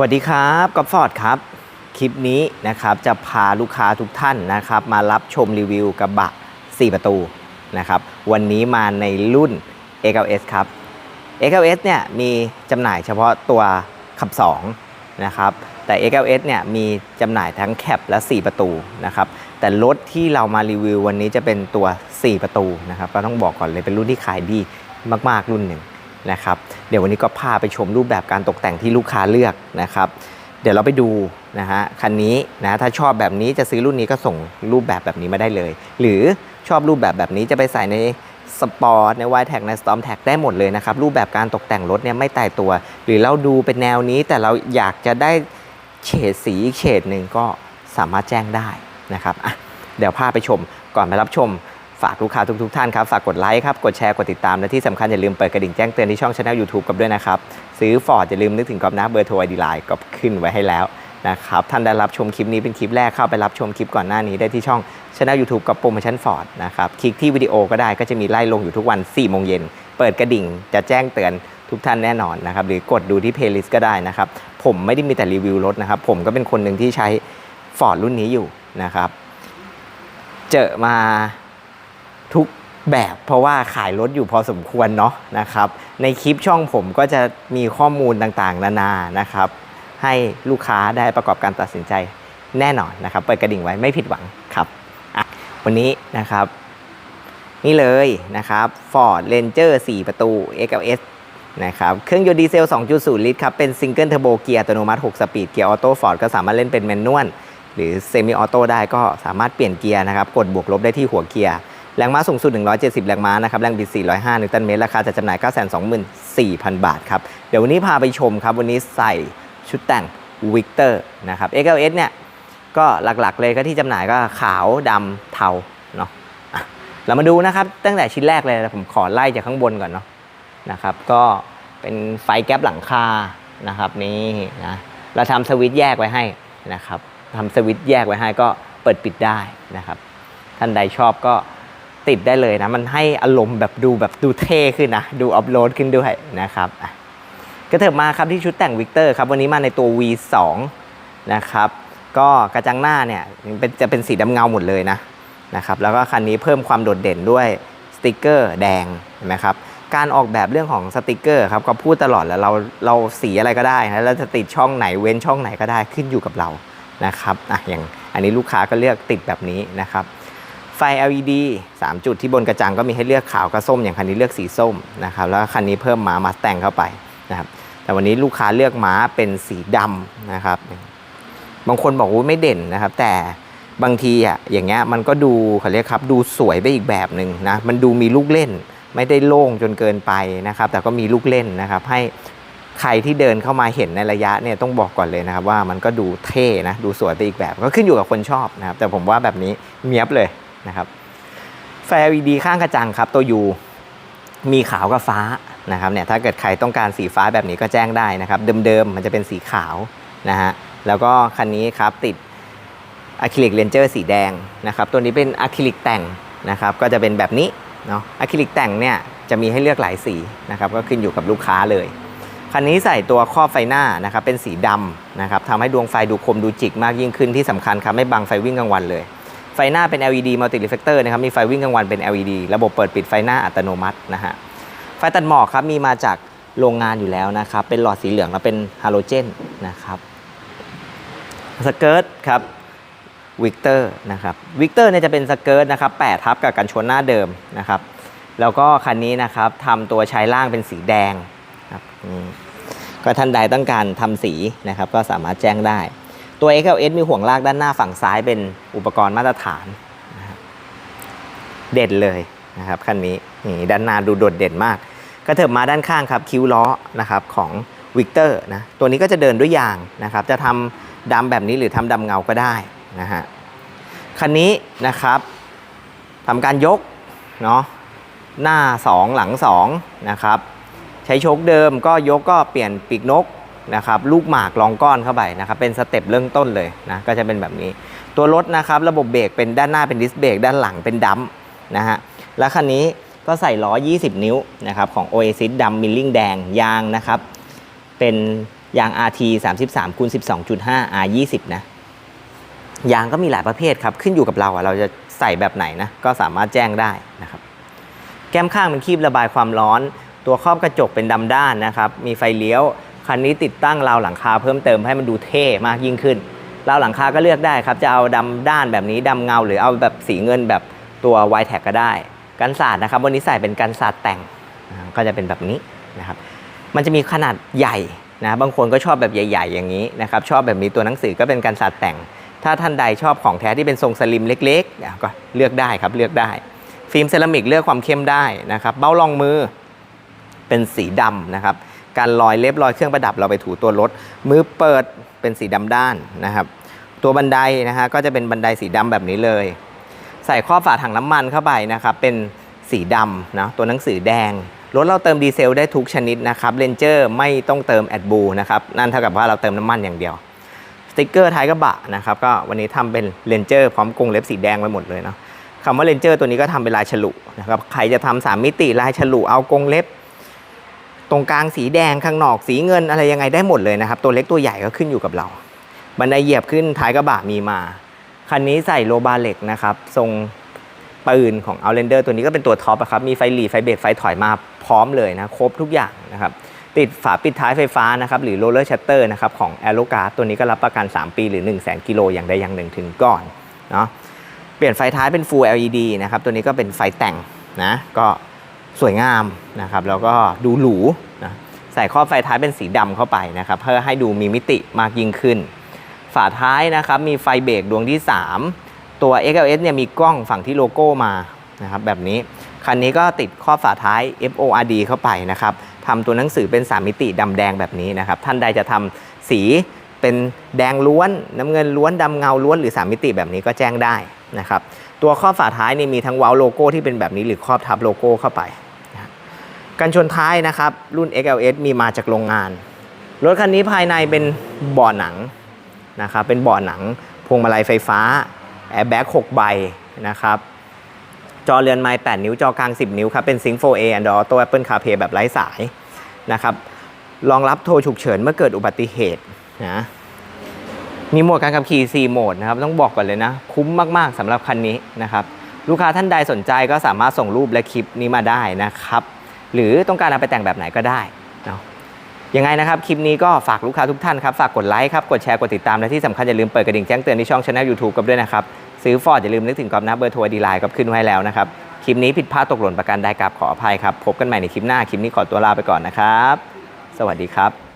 สวัสดีครับกอฟอร์ดครับ คลิปนี้นะครับจะพาลูกค้าทุกท่านนะครับ มารับชมรีวิวกระบะ 4 ประตูนะครับ วันนี้มาในรุ่น XLS ครับ XLS เนี่ยมีจำหน่ายเฉพาะตัวขับ 2 นะครับ แต่ XLS เนี่ยมีจำหน่ายทั้งแคปและ 4 ประตูนะครับ แต่รถที่เรามารีวิววันนี้จะเป็นตัว 4 ประตูนะครับ ก็ต้องบอกก่อนเลยเป็นรุ่นที่ขายดีมากๆรุ่นหนึ่ง นะครับ เดี๋ยววันนี้ก็พาไปชมรูปแบบการตกแต่งที่ลูกค้าเลือกนะครับ เดี๋ยวเราไปดูนะฮะคันนี้นะถ้าชอบแบบนี้จะซื้อรุ่นนี้ก็ส่งรูปแบบแบบนี้มาได้เลย หรือชอบรูปแบบแบบนี้จะไปใส่ในสปอร์ตในวายแท็กในสตอมแท็กได้หมดเลยนะครับ รูปแบบการตกแต่งรถเนี่ยไม่ตายตัว หรือเราดูเป็นแนวนี้แต่เราอยากจะได้เฉดสีอีกเฉดหนึ่งก็สามารถแจ้งได้นะครับอะเดี๋ยวพาไปชมก่อนไปรับชม ฝากลูกค้าทุกๆท่านครับ ฝากกดไลค์ครับ กดแชร์ กดติดตาม และที่สำคัญอย่าลืมเปิดกระดิ่งแจ้งเตือนที่ช่องช anel YouTube กับด้วยนะครับ ซื้อฟอร์ดอย่าลืมนึกถึงกอบนะเบอร์โทรไอดีไลน์ก็ขึ้นไว้ให้แล้วนะครับ ท่านได้รับชมคลิปนี้เป็นคลิปแรกเข้าไปรับชมคลิปก่อนหน้านี้ได้ที่ช่องช anel YouTube กับโปรโมชั่นฟอร์ดนะครับ คลิกที่วิดีโอก็ได้ก็จะมีไล่ลงอยู่ทุกวัน4โมงเย็นเปิดกระดิ่งจะแจ้งเตือนทุกท่านแน่นอนนะครับหรือกดดูที่เพลย์ลิสต์ก็ได้นะครับผมไม่ได้มีแต่รีวิวรถนะครับผมก็เป็นคนหนึ่งที่ใช้ฟอร์ดรุ่นนี้อยู่นะครับเจอมา ทุกแบบเพราะว่าขายรถอยู่พอสมควรเนาะนะครับ ในคลิปช่องผมก็จะมีข้อมูลต่างๆ นานานะครับ ให้ลูกค้าได้ประกอบการตัดสินใจแน่นอนนะครับเปิดกระดิ่งไว้ไม่ผิดหวังครับวันนี้นะครับ นี่เลยนะครับ Ford Ranger 4 ประตู XLS นะครับเครื่องยนต์ดีเซล 2.0 ลิตรครับ เป็นซิงเกิลเทอร์โบเกียร์อัตโนมัติ 6 สปีด เกียร์ออโต้ฟอร์ดก็สามารถเล่นเป็นแมนนวลหรือเซมิออโต้ได้ก็สามารถเปลี่ยนเกียร์นะครับ กดบวกลบได้ที่หัวเกียร์ แรงม้าสูงสุด 170 แรงม้านะครับ แรงบิด 405 นิวตันเมตร ราคาจะจำหน่าย 924,000 บาทครับ เดี๋ยววันนี้พาไปชมครับ วันนี้ใส่ชุดแต่งวิกเตอร์นะครับ XLS เนี่ย ก็หลักๆเลยก็ที่จำหน่ายก็ขาวดำเทาเนาะเรามาดูนะครับ ตั้งแต่ชิ้นแรกเลยผมขอไล่จากข้างบนก่อนเนาะนะครับ ก็เป็นไฟแก๊ปหลังคานะครับนี่นะเราทำสวิตช์แยกไว้ให้นะครับทำสวิตช์แยกไว้ให้ก็เปิดปิดได้นะครับ ท่านใดชอบก็ ติดได้เลยนะ มันให้อารมณ์แบบดูแบบดูเท่ขึ้นนะ ดูอัพโหลดขึ้นด้วยนะครับอะก็เถิบมาครับที่ชุดแต่งวิกเตอร์ครับ วันนี้มาในตัว V2 นะครับ ก็กระจังหน้าเนี่ยเป็นจะเป็นสีดำเงาหมดเลยนะนะครับ แล้วก็คันนี้เพิ่มความโดดเด่นด้วยสติกเกอร์แดงเห็นไหมครับการออกแบบเรื่องของสติกเกอร์ครับก็พูดตลอดแล้วเราเราสีอะไรก็ได้นะแล้วจะติดช่องไหนเว้นช่องไหนก็ได้ขึ้นอยู่กับเรานะครับอะอย่างอันนี้ลูกค้าก็เลือกติดแบบนี้นะครับ ไฟ LED 3 จุดที่บนกระจังก็มีให้เลือกขาวกับส้มอย่างคันนี้เลือกสีส้มนะครับแล้วคันนี้เพิ่มม้ามาสแต่งเข้าไปนะครับแต่วันนี้ลูกค้าเลือกม้าเป็นสีดำนะครับบางคนบอกว่าไม่เด่นนะครับ แต่บางทีอะอย่างเงี้ยมันก็ดูเขาเรียกครับดูสวยไปอีกแบบหนึ่งนะมันดูมีลูกเล่น ไม่ได้โล่งจนเกินไปนะครับ แต่ก็มีลูกเล่นนะครับ ให้ใครที่เดินเข้ามาเห็นในระยะเนี่ยต้องบอกก่อนเลยนะครับ ว่ามันก็ดูเท่นะดูสวยไปอีกแบบ ก็ขึ้นอยู่กับคนชอบนะครับ แต่ผมว่าแบบนี้เมียบเลย นะครับไฟ LED ข้างกระจังครับตัว U มีขาวกับฟ้านะครับเนี่ยถ้าเกิดใครต้องการสีฟ้าแบบนี้ก็แจ้งได้นะครับเดิมๆมันจะเป็นสีขาวนะฮะแล้วก็คันนี้ครับติดอะคริลิกเลนเจอร์สีแดงนะครับตัวนี้เป็นอะคริลิกแต่งนะครับก็จะเป็นแบบนี้เนาะอะคริลิกแต่งเนี่ยจะมีให้เลือกหลายสีนะครับก็ขึ้นอยู่กับลูกค้าเลยคันนี้ใส่ตัวครอบไฟหน้านะครับเป็นสีดำนะครับทำให้ดวงไฟดูคมดูจิกมากยิ่งขึ้นที่สำคัญครับไม่บังไฟวิ่งกลางวันเลย ไฟหน้าเป็น LED multi reflector นะครับ มีไฟวิ่งกลางวันเป็น LED ระบบเปิดปิดไฟหน้าอัตโนมัตินะฮะ ไฟตัดหมอกครับ มีมาจากโรงงานอยู่แล้วนะครับ เป็นหลอดสีเหลืองแล้วเป็นฮาโลเจนนะครับสเกิร์ตครับวิกเตอร์นะครับวิกเตอร์เนี่ยจะเป็นสเกิร์ตนะครับ8ทับกับกันชนหน้าเดิมนะครับ แล้วก็คันนี้นะครับทำตัวชายล่างเป็นสีแดงครับก็ท่านใดต้องการทำสีนะครับ ก็สามารถแจ้งได้ ตัว XLS มีห่วงลากด้านหน้าฝั่งซ้ายเป็นอุปกรณ์มาตรฐาน เด่นเลยนะครับคันนี้นี่ด้านหน้าดูโดดเด่นมากก็เถิบมาด้านข้างครับ คิ้วล้อนะครับของวิกเตอร์นะตัวนี้ก็จะเดินด้วยยางนะครับ จะทำดำแบบนี้หรือทำดำเงาก็ได้นะฮะคันนี้นะครับทำการยกเนาะหน้า 2 หลัง2นะครับใช้โชคเดิมก็ยกก็เปลี่ยนปีกนก นะครับลูกหมากรองก้อนเข้าไปนะครับเป็นสเต็ปเริ่มต้นเลยนะก็จะเป็นแบบนี้ ตัวรถนะครับระบบเบรกเป็นด้านหน้าเป็นดิสเบรกด้านหลังเป็นดัมนะฮะแล้วคันนี้ก็ใส่ล้อ 20 นิ้วนะครับของ Oasis ดำมิลลิ่งแดงยางนะครับเป็นยาง RT 33คูณ12.5 R 20 นะยางก็มีหลายประเภทครับ ขึ้นอยู่กับเราอะเราจะใส่แบบไหนนะก็สามารถแจ้งได้นะครับ แก้มข้างเป็นคีบระบายความร้อน ตัวครอบกระจกเป็นดำด้านนะครับ มีไฟเลี้ยว คันนี้ติดตั้งราวหลังคาเพิ่มเติมให้มันดูเท่มากยิ่งขึ้นราวหลังคาก็เลือกได้ครับ จะเอาดำด้านแบบนี้ดำเงา หรือเอาแบบสีเงินแบบตัว y t แท็ก็ได้ กันศาสตร์นะครับวันนี้ใส่เป็นกันศาสตร์แต่งก็จะเป็นแบบนี้นะครับ มันจะมีขนาดใหญ่นะบางคนก็ชอบแบบใหญ่ ๆ อย่างนี้นะครับชอบแบบนี้ตัวหนังสือก็เป็นกันศาสตร์แต่ง ถ้าท่านใดชอบของแท้ที่เป็นทรงสลิมเล็กๆก็เลือกได้ครับเลือกได้ ฟิล์มเซรามิกเลือกความเข้มได้นะครับ เบ้ารองมือเป็นสีดำนะครับ การรอยเล็บรอยเครื่องประดับเราไปถูตัวรถ มือเปิดเป็นสีดำด้านนะครับ ตัวบันไดนะฮะก็จะเป็นบันไดสีดำแบบนี้เลย ใส่ข้อบฝาถังน้ำมันเข้าไปนะครับ เป็นสีดำนะตัวหนังสือแดงรถเราเติมดีเซลได้ทุกชนิดนะครับเรนเจอร์ไม่ต้องเติมแอดบูนะครับนั่นเท่ากับว่าเราเติมน้ำมันอย่างเดียวสติกเกอร์ท้ายกระบะนะครับก็วันนี้ทำเป็นเรนเจอร์พร้อมกรงเล็บสีแดงไปหมดเลยเนาะคำว่าเรนเจอร์ตัวนี้ก็ทำเป็นลายฉลุนะครับใครจะทำสามมิติลายฉลุเอากรงเล็บ ตรงกลางสีแดงข้างนอกสีเงินอะไรยังไงได้หมดเลยนะครับ ตัวเล็กตัวใหญ่ก็ขึ้นอยู่กับเรา บันไดเหยียบขึ้นท้ายกระบะมีมา คันนี้ใส่โลบาเล็กนะครับ ทรงปืนของ Outlander ตัวนี้ก็เป็นตัวท็อปอะครับ มีไฟหลีไฟเบรกไฟถอยมาพร้อมเลยนะ ครบทุกอย่างนะครับ ติดฝาปิดท้ายไฟฟ้านะครับ หรือ roller shutter นะครับของ a e r o g a r ตัวนี้ก็รับประกัน 3 ปีหรือ 1 0 0 0 0 0กิโลอย่างใดอย่างหนึ่งถึงก่อนเนาะเปลี่ยนไฟท้ายเป็น full LED นะครับ ตัวนี้ก็เป็นไฟแต่งนะ ก็ สวยงามนะครับแล้วก็ดูหรูนะใส่ครอบไฟท้ายเป็นสีดำเข้าไปนะครับเพื่อให้ดูมีมิติมากยิ่งขึ้น ฝาท้ายนะครับมีไฟเบรกดวงที่ 3 ตัว XLS เนี่ยมีกล้องฝั่งที่โลโก้มานะครับแบบนี้คันนี้ก็ติดข้อบฝาท้าย FORD เข้าไปนะครับทำตัวหนังสือเป็น 3 มิติดำแดงแบบนี้นะครับท่านใดจะทำสีเป็นแดงล้วนน้ำเงินล้วนดำเงาล้วนหรือ 3 มิติแบบนี้ก็แจ้งได้นะครับตัวข้อบฝาท้ายนี่มีทั้งว้าโลโก้ที่เป็นแบบนี้หรือครอบทับโลโก้เข้าไป กันชนท้ายนะครับ รุ่น XLS มีมาจากโรงงาน รถคันนี้ภายในเป็นเบาะหนังนะครับ เป็นเบาะหนัง พวงมาลัยไฟฟ้า แอร์แบ็ก6ใบนะครับ จอเรือนไม้8นิ้ว จอกลาง 10 นิ้วครับ เป็น Sync 4A Android Auto Apple CarPlay แบบไร้สายนะครับ รองรับโทรฉุกเฉินเมื่อเกิดอุบัติเหตุนะ มีโหมดการขับขี่ 4 โหมดนะครับ ต้องบอกก่อนเลยนะ คุ้มมากๆสำหรับคันนี้นะครับ ลูกค้าท่านใดสนใจก็สามารถส่งรูปและคลิปนี้มาได้นะครับ หรือต้องการเอาไปแต่งแบบไหนก็ได้เนาะยังไงนะครับ คลิปนี้ก็ฝากลูกค้าทุกท่านครับ ฝากกดไลค์ครับ กดแชร์ กดติดตาม และที่สำคัญอย่าลืมเปิดกระดิ่งแจ้งเตือนที่ช่องช anel YouTube กับด้วยนะครับ ซื้อฟอร์ดอย่าลืมนึกถึงกอบนะเบอร์โทรดีไลน์กับขึ้นไว้แล้วนะครับ คลิปนี้ผิดพลาดตกหล่นประการใดกับขออภัยครับ พบกันใหม่ในคลิปหน้า คลิปนี้ขอตัวลาไปก่อนนะครับ สวัสดีครับ